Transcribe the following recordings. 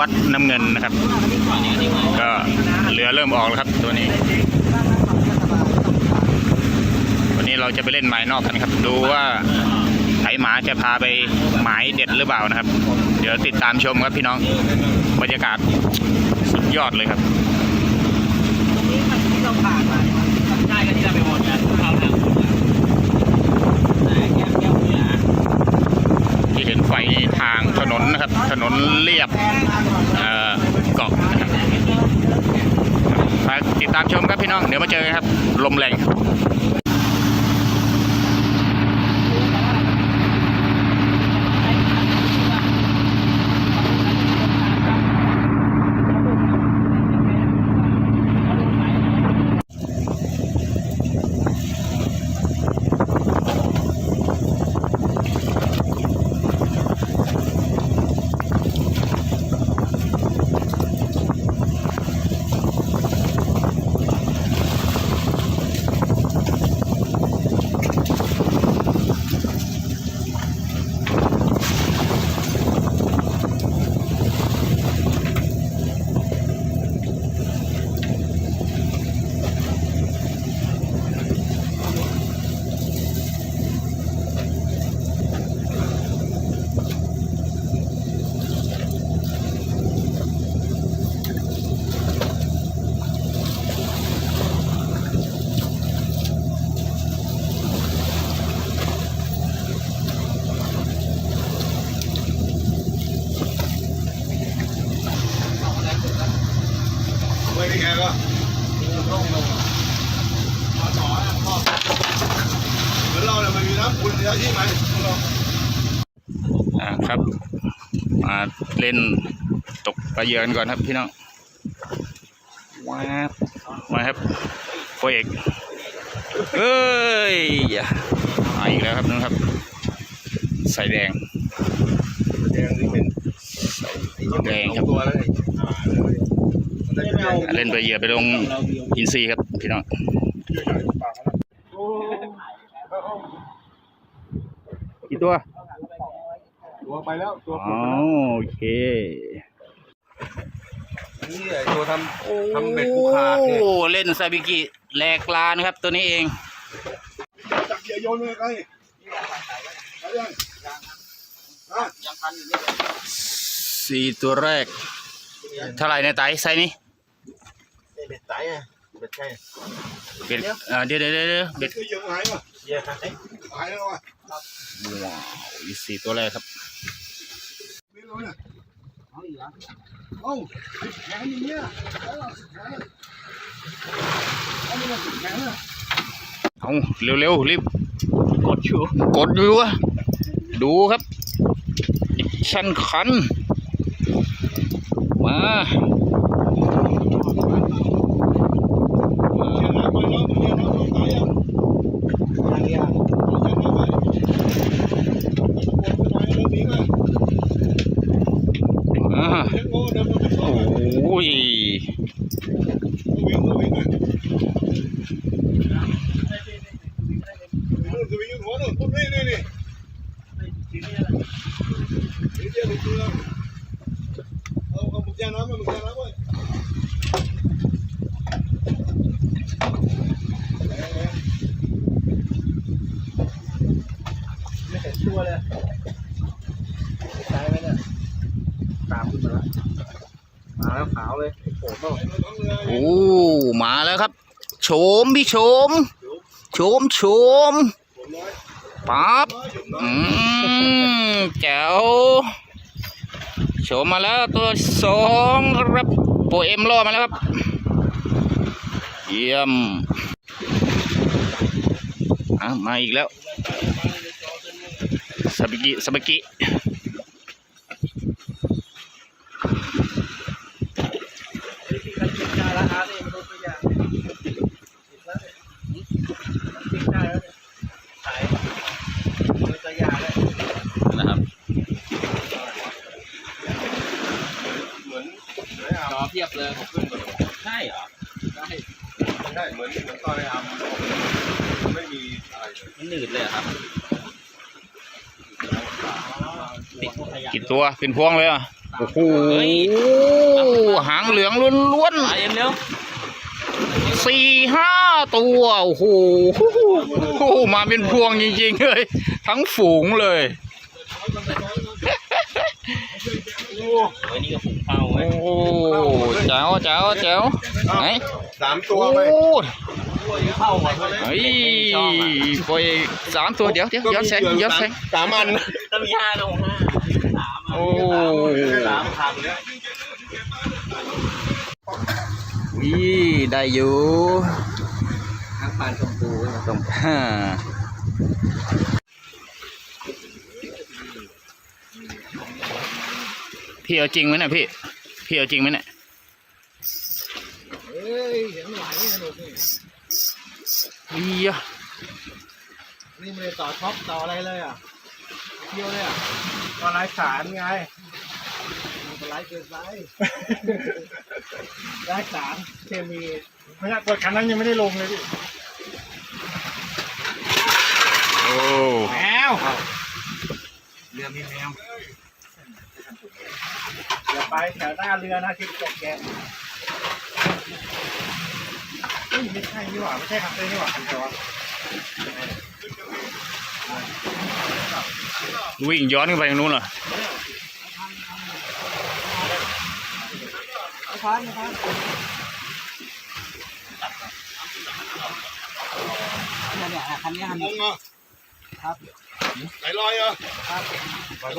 วัดน้ำเงินนะครับ ก็เรือเริ่มออกแล้วครับตัวนี้ วันนี้เราจะไปเล่นหมายนอกกันครับ ดูว่าไถหมาจะพาไปหมายเด็ดหรือเปล่านะครับ เดี๋ยวติดตามชมครับพี่น้องบรรยากาศสุดยอดเลยครับ ที่เราผ่านมาใช่ก็ที่เราไปวนกันเขาทางแก้วแก้วเหนือ ที่เห็น ไฟทางถนนนะครับ ถนนเรียบเกาะนะครับฝากติดตามชมครับพี่น้อง เดี๋ยวมาเจอกันครับ ลมแรง ครับอ่าครับ มาเล่นตกปลาเยือนก่อนครับพี่น้องว้าบมาครับโคเอกเอ้ยอย่ามาอีกแล้วครับนึงครับ ใส่แดงแดงนี่เป็นใส่แดงครับตัวแล้วนี่เล่นไปเหยื่อไปลงอินซีย์ครับพี่น้องกี่ตัว ตัวไปแล้วตัวอ๋อโอเคนี่ไอ้ตัวทำทำเบ็ดผูกขาดเนี่ยโอ้เล่นซาบิกิแหลกลานะครับ ตัวนี้เองจับเกียร์โยนเลยใกล้ไปยังอะยังพันอยู่นี่สี่ตัวแรก เท่าไหร่ในไตไซส์นี้เบ็ดไตอะเบ็ดใช่เป็นเอ่อเดี๋ยวเดี๋ยวเดี๋ยวเดี๋ยวเบ็เบ็ดดก็ยังหายป่ะเยอะไหมหายแล้วว่ะว้าวอีกสี่ตัวแรกครับไม่รู้ เอาอีกเหรอโอ้สิบแขนอย่างเงี้ยเออสิบแขนเอามาสิบแขนเลยเอาเร็วๆรีบกดชูกดดูวะดูครับชันคัน มา เชียร์น้ำไปแล้วเชียร์น้ำต้องตายอะ ยังยัง เชียร์น้ำไปโอ้ไปเรื่องนี้มา อ่า เชียร์โง่เดินมาเป็นสอง โอ้ย วิ่งวิ่งอะนู่นจะวิ่งหัวนู่นปุ๊บนี่นี่นี่นี่เจ้าตัวเอาเอามุกยาน้ำมามุกยาน้ำไว้ ไม่เห็นชัวร์เลยใช่ไหมเนี่ยตามขึ้นมาแล้วมาแล้ว ขาวเลยโผล่เปล่าโอ้มาแล้วครับ โฉมพี่โฉมโฉมโฉมปั๊บอืมแจ๋วโฉมมาแล้วตัวสองครับโปเอ็มรอมาแล้วครับ เยี่ยมอะมาอีกแล้วสบิกิสบิกิ ได้แล้วอาร์ตเองมาดูตัวอย่างติดแล้วเนี่ยติดได้แล้วเนี่ยขายดูตัวอย่างเลย นะครับเหมือนเหมือนจอเพียบเลยผมขึ้นมาใช่เหรอใช่ใช่เหมือนเหมือนตอนไอ้อาร์มไม่มีอะไรเลยมันหนืดเลยครับ ติดพวกขยะกี่ตัวเป็นพวงเลยอะตาโอ้โหหางเหลืองล้วนมาเอ็มเร็วๆ สี่ห้าตัวโอ้โหโอ้โหมาเป็นพวงจริงๆเลย ทั้งฝูงเลยไอ้นี่ก็ฝูงเป้าโอ้ไว้โหเจ้าเจ้าเจ้าไหนสามโอ้ตัวไหมเข้าไปเฮ้ยปล่อยสามตัวเดี๋ยวเดี๋ยวเดี๋ยวแซงเดี๋ยวแซงสามอันถ้ามีห้าลงห้าสามโอ้สามพันเลย ยได้อยู่ทั้งปานชมพูต้องห้าพี่เอาจริงไหมเนี่ยพี่ พี่เอาจริงไหมเนี่ยเฮ้ยเสียงไหลสนุกนี่อียะนี่ไม่ได้ต่อท็อปต่ออะไรเลยอะเที่ยวเลยอะต่อไร้สารไง มันไร้เกินไปไร้สารเคมีไม่ใช่กดคันนั้นยังไม่ได้ลงเลยพี่โอ้แมวเรือมีแมวอย่าไปแถวหน้าเรือนะที่ตกแกนเฮ้ยไม่ใช่นี่หว่าไม่ใช่คันเต้นี่หว่าคันเดียวอะวิ่งย้อนขึ้นไปทางนู้นเหรอ พันนะครับเนี่ยเนี่ยคันนี้คันงนี้งเหรอครับไหลลอยเหรอครับ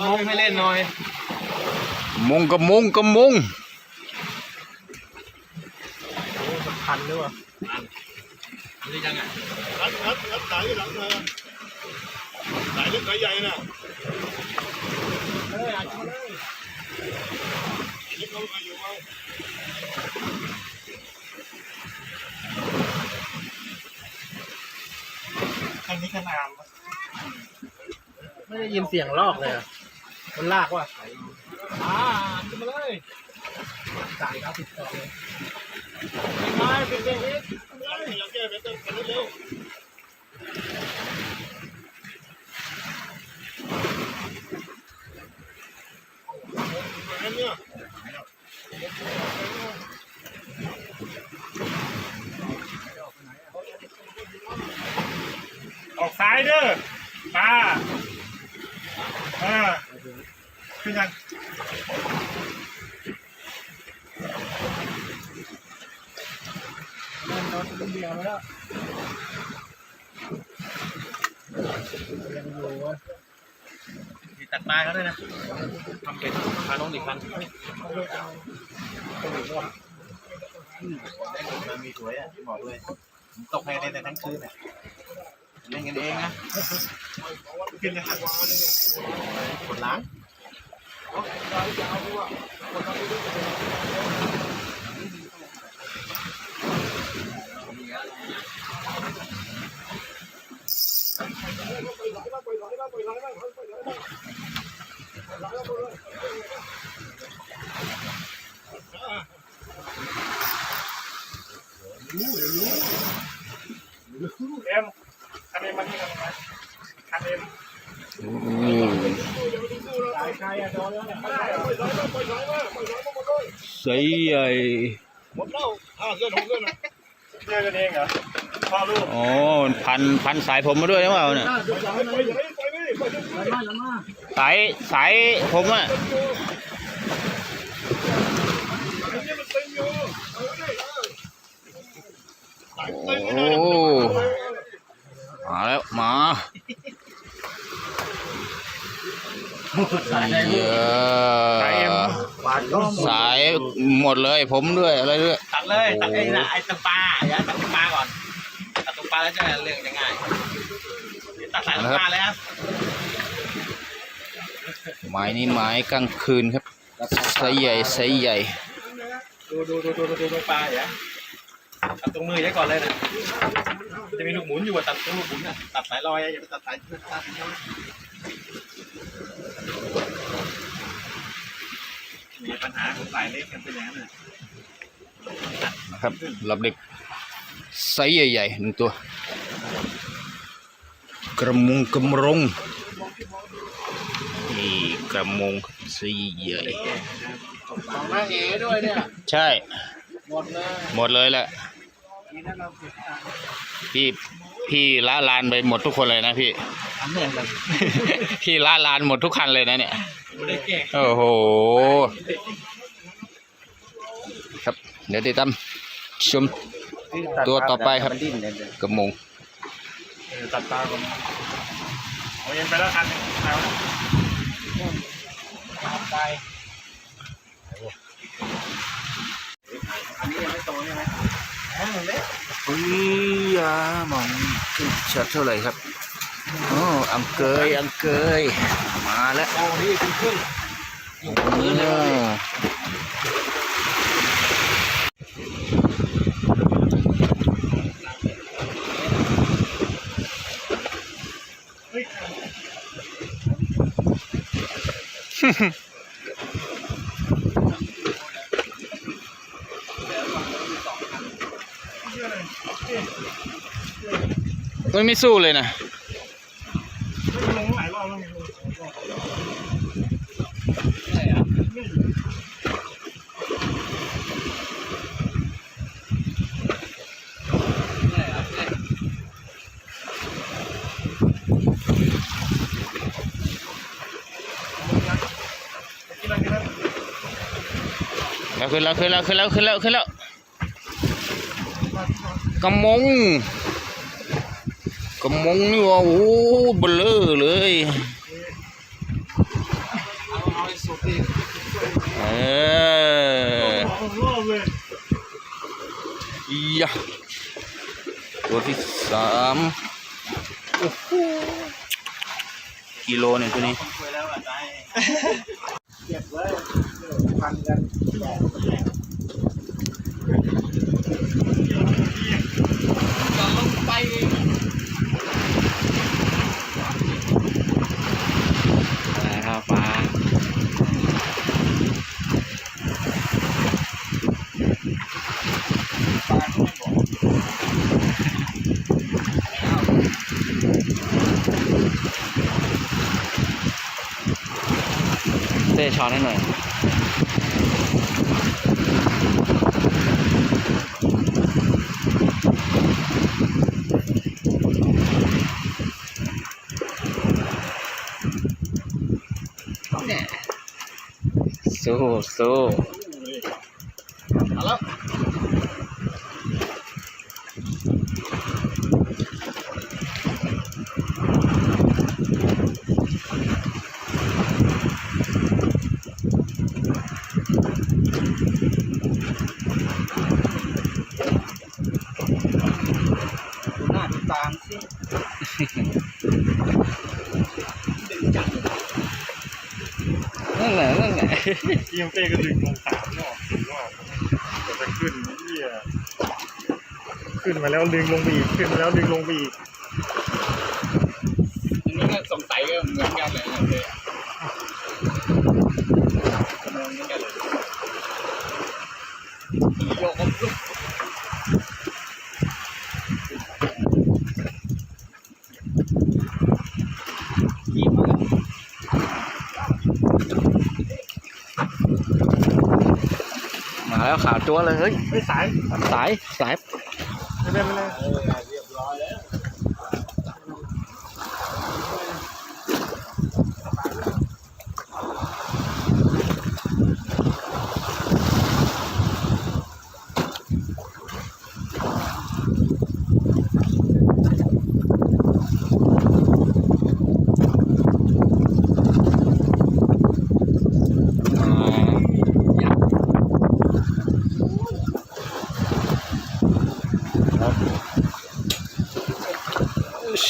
มุ้งให้เล่นหน่อย มุ้งกับมุ้งกับมุ้งคันด้วยวะนี่ยังไงรัดรัดรัดสายหลังเธอสายเล็กสายใหญ่น่ะเฮ้ยอาจจะมาเลย เล็กเขา อันนี้ขนาดไม่ได้ยินเสียงลอกเลยอะมันลากว่ะอ่าขึ้นมาเลยสายครับติดต่อเลยไปเป็นเด็กนิดอยากแก้ไปต้องกันเร็วอันเนี้ย ออกซ้ายเด้อมาอ่าขึ้นยังเล่นรถเป็นเดียวแล้วยังอยู่วะมี ตัดปลายเขาด้วยนะทำเป็นพาน้องดิคันมันมีสวยอะบอกเลยตกให้เล่นในทั้งคืนอะเล่นกันเองนะขึ้นเลยครับกดล้าง เอ็มคันเอ็มมาที่กันไหมคันเอ็มโอ้สายใครอะโดนแล้วเนี่ยใสใหญ่หมดแล้วห้าเส้นหกเส้นะเจอกันเองเหรอพ่อลูกอ๋อพันพันสายผมมาด้วยหรือเปล่าเนี่ยไปไหนไปไหนไปไหนสายสายผมอะ อันนี้มันเต็มอยู่เอาดิสาย โอ้เต็มโหเลยมาแล้วมาสายเยอะหวานก็สายหมดเลยผมด้วยอะไรด้วยตัดเลยตัดไอ้นะไอ้ตะปลาอย่าตัดตะปลาก่อนตัดตะปลาแล้วจะเรื่องจะง่ายตัดสายตะปลาเลยครับไม้นี่ไม้กลางคืนครับไซส์ใหญ่ไซส์ใหญ่ดูดูดูดูดูดูปลาอย่า ตัดตรงมือไว้ก่อนเลยนะจะมีลูกหมุนอยู่ตัดตรงลูกหมุนอะตัดสายลอยอย่าไปตัดสายตัดมีปัญหาของสายเล็กกันเป็นอย่างนั้นเลยนะ ครับรับเด็กไซส์ใหญ่ๆหนึ่งตัว กระมงกระมรงนี่กระมงสี่ใหญ่ของน้าเอ๋ด้วยเนี่ย ใช่ หมดเลย หมดเลยแหละ นี่นั่นเราเก็บตังค์พี่พี่ละลานไปหมดทุกคนเลยนะพี่ ทำเหนื่อยเลยพี่ละลานหมดทุกคันเลยนะเนี่ย ไม่ได้แก่โอ้โห ครับ เดี๋ยวติดตามชม ตัวต่อไปครับ มันดิ้นเลยเลยกระมง เออตัดตาก่อนเอาเย็นไปแล้วคันหนึ่งเอานะไปอันนี้ยังไม่โตใช่ไหม อ่าเล็กอุ้ยยามองขึ้นชัดเท่าไหร่ครับโอ้อังเกยอังเกยมาแล้วโอ้นี่คือครึ่งโอ้มันไม่สู้เลย มันไม่ลงหลายรอบแล้วไงลงแล้วขึ้นแล้วขึ้นแล้วขึ้นแล้วขึ้นแล้วขึ้นแล้วกระมง ระมงนี่ว่าโอ้เบลอเลยเออยะตัวที่สามโอ้โหกิโลเนี่ยตัวนี้เก็บไว้พันกันก็ลงไป อะไรครับปลาเต้ช้อนให้หน่อย สู้สู้เอาแล้ว ดูหน้าดูตามสิดึงจัง นั่นแหละนั่นแหละ ทีมเต้ก็ดึงลงสามรอบสี่รอบจะขึ้นเหียขึ้นมาแล้วดึงลงไปอีกขึ้นมาแล้วดึงลงไปอีก อันนี้ก็สงสัยก็เหมือนกันเลยนะเลยเหมือนกันเลยโยกปุ๊บ มา แล้วขาตัวเลยเฮ้ย ไม่สาย สาย สาย ไม่ได้ไม่ได้เออเรียบร้อยแล้ว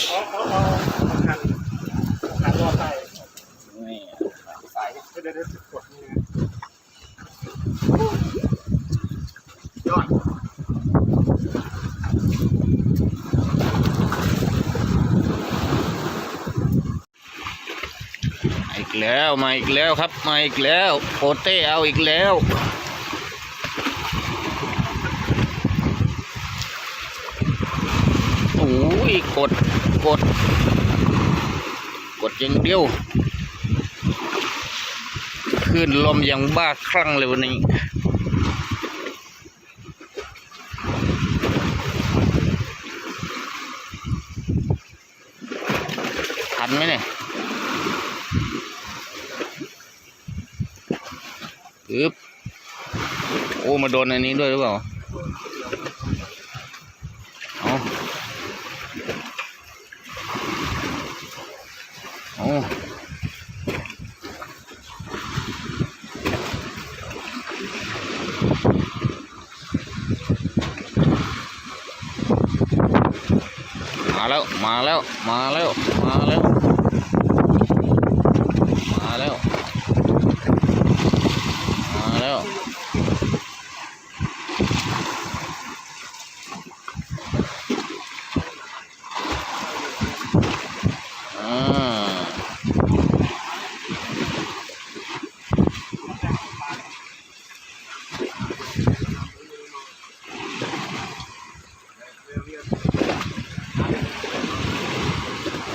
เอาเอาเอาเอาคันคันรอดใต้ นี่สายเดี๋ยวเดี๋ยวเดี๋ยวกดนี่ยอดอีกแล้วมาอีกแล้วครับมาอีกแล้วโปเต้เอาอีกแล้วโอ้ยกดกด กดอย่างเดียว ขึ้นลมอย่างบ้าคลั่งเลยวันนี้ทันไหมเนี่ยอึ๊บโอ้ มาโดนอันนี้ด้วยหรือเปล่าเอาเอา มาแล้ว มาแล้ว มาแล้ว มาแล้ว มาแล้ว มาแล้ว อ่า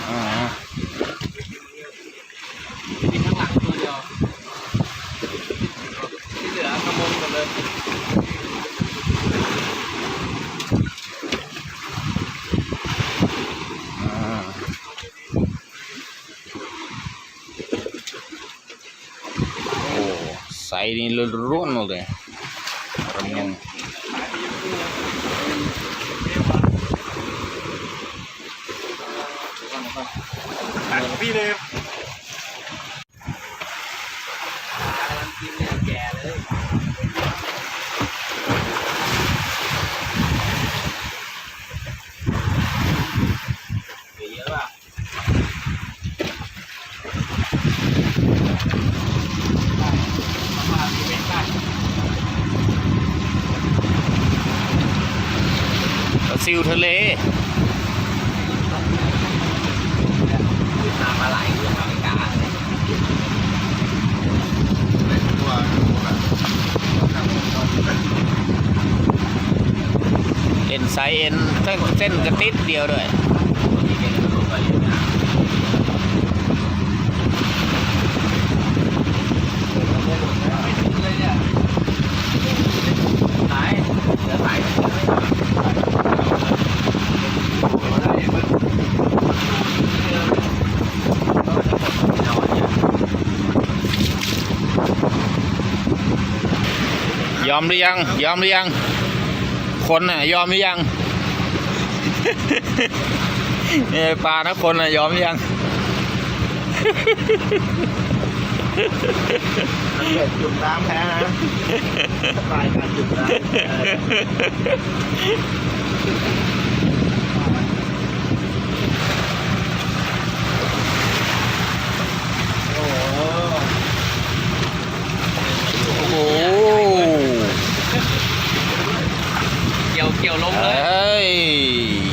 อ่า มีข้างหลังตัวเดียวที่เหลือขโมยหมดเลย อ่าโอ้ ไซส์นี่ล้วนๆเลยระมง อะของพี่เลย กำลังกินเนี่ยแก่เลย เหลือเยอะป่ะ ปลาซิวทะเล น้ำมาไหลเรื่องอเมริกาเลย ตัว เอ็นไซส์เอ็นเส้นเส้นกระติดเดียวด้วยนี่เป็นกระดูกไปเลยนะไหนเหลือไหนยอมหรือยัง ยอมหรือยัง คนน่ะ ยอมหรือยังเนี่ยปลานะคนน่ะ ยอมหรือยังจุ่มน้ำแพ้นะสบายการจุ่มน้ำ โอ้โห โอ้โห เกี่ยวเกี่ยวลง เอ เลย้ ย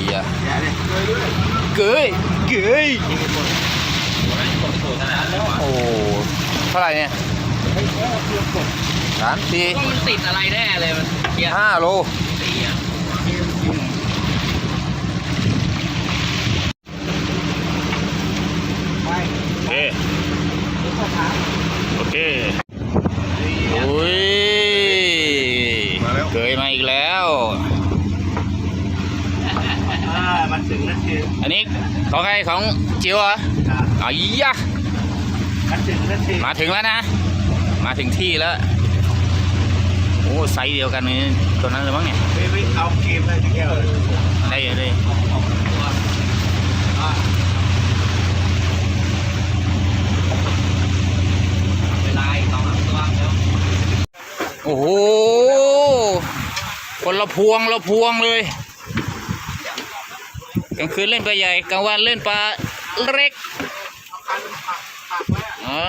อย่า เดี๋ยวเนี่ย เกยเกยโอ้ยโอ้โอ้เท่าไหร่เนี่ยสามสี่มันติดอะไรแน่เลยมันเกียร์ห้าโล ตีอะ โอเค โอเคอุ้ยเกยมาอีกแล้ว อ่ามันถึงนั่นคือ อันนี้ ของใครของจิ๋วเหรออ๋อยะมันถึงนั่นคือมาถึงแล้วนะ มาถึงที่แล้ว โอ้ไซส์เดียวกันนี่ตัวนั้นเลยมั้งเนี่ยไม่ไม่เอาเกมเลยทีเดียวเลยได้อยู่เลยเวลาอีกสองสามตัวเดี๋ยวโอ้โห คนละพวงละพวงเลย กลางคืนเล่นปลาใหญ่กลางวันเล่นปลาเล็กเอา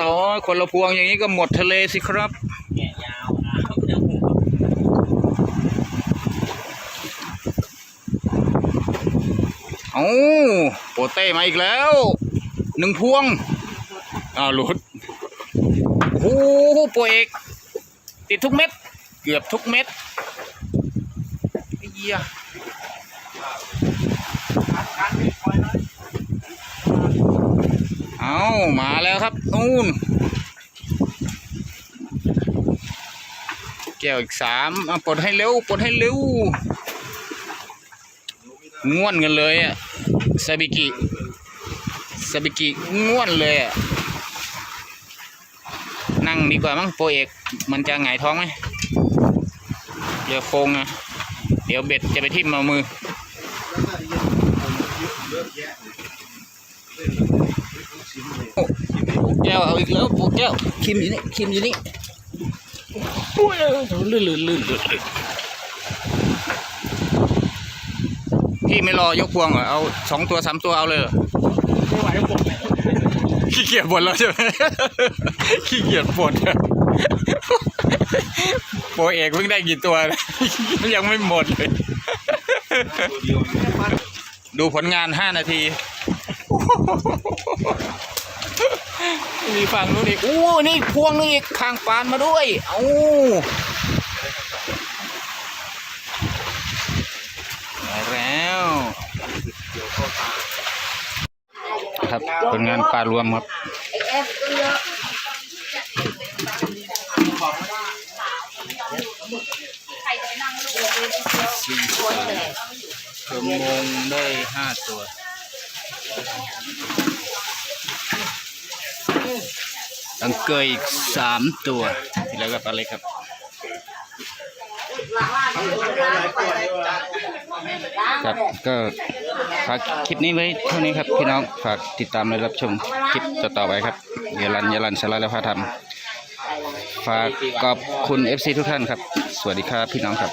ต่อคนละพวงอย่างนี้ก็หมดทะเลสิครับแง่ยาวนะเดี๋ยวเอาโปเต้มาอีกแล้วหนึ่งพวงอ้าวหลุดโอ้โหโปรเอกติดทุกเม็ด เกือบทุกเม็ดไอ้เหี้ย เอามาแล้วครับนู่นแก้วอีกสามปลดให้เร็วปลดให้เร็วง่วนกันเลยอะซาบิกิซาบิกิง่วนเลยอะนั่งดีกว่ามั้งโปรเอกมันจะหงายท้องไหมเดี๋ยวโคงนะเดี๋ยวเบ็ดจะไปทิ่มเอามือ แก้วเอาอีกแล้วปูแก้วคิมอยู่นี่คิมอยู่นี่โอ้ยลื่นลื่นลื่นลื่นลื่นพี่ไม่รอยกพวงเหรอเอาสองตัวสามตัวเอาเลยเหรอไม่ไหวผมขี้เกียจบ่นแล้วใช่ไหมขี้เกียจบ่นโปรเอกเพิ่งได้กี่ตัวนะยังไม่หมดเลย ดูผลงานห้านาที มีฝั่งนู้นอีกอู้นี่พวงนึงอีกคางปานมาด้วย เอ้าได้แล้วครับผลงานปลารวมครับสี่ ตัวชั่วโมงได้ห้าตัวตังเกยอีกสามตัว ที่แล้วก็ปลาเล็กครับ ครับ ก็ฝากคลิปนี้ไว้เท่านี้ครับ พี่น้อง ฝากติดตามและรับชมคลิปต่อๆไปครับเยลันเยลันสาระและพาธรรมฝากขอบคุณ FC ทุกท่านครับ สวัสดีครับพี่น้องครับ